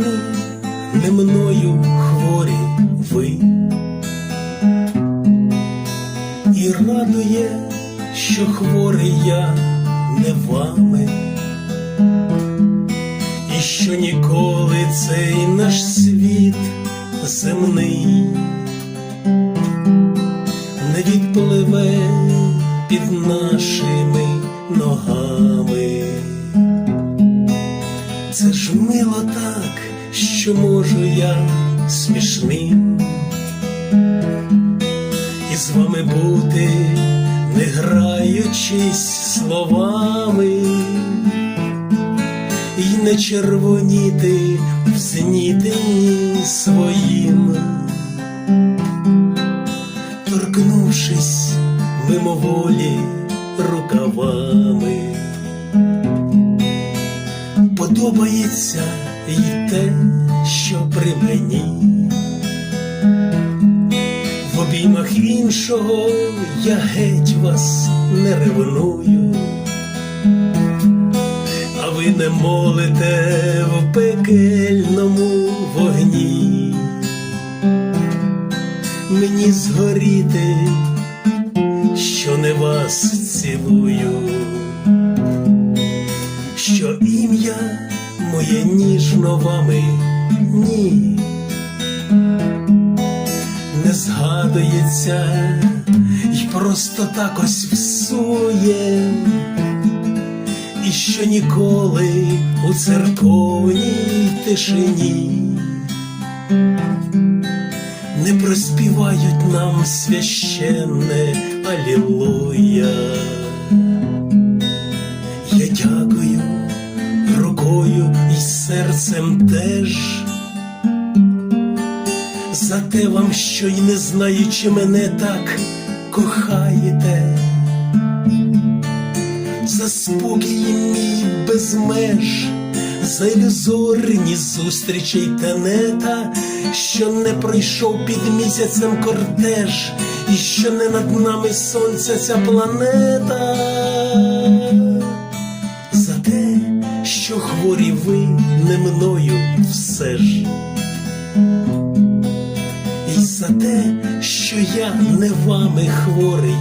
вони не мною хворі ви, і радує, що хворий я не вами, і що ніколи цей наш світ земний не відпливе під нашими ногами. Це ж милота що можу я смішним. І з вами бути, не граючись словами, і не червоніти в знітенні своїм, торкнувшись мимоволі рукавами. Подобається й те, що при мені. В обіймах іншого я геть вас не ревную, а ви не молите в пекельному вогні. Мені згоріти, що не вас цілую що ім'я моє ніжно вами. Ні, не згадується й просто так ось всує, і що ніколи у церковній тишині не проспівають нам священне Алілуя. Я дякую рукою і серцем теж. За те вам, що й не знаючи мене так кохаєте, за спокій мій без меж, за ілюзорні зустрічі й тенета, що не пройшов під місяцем кортеж, і що не над нами сонця ця планета ви не мною все ж, і за те, що я не вами хворий,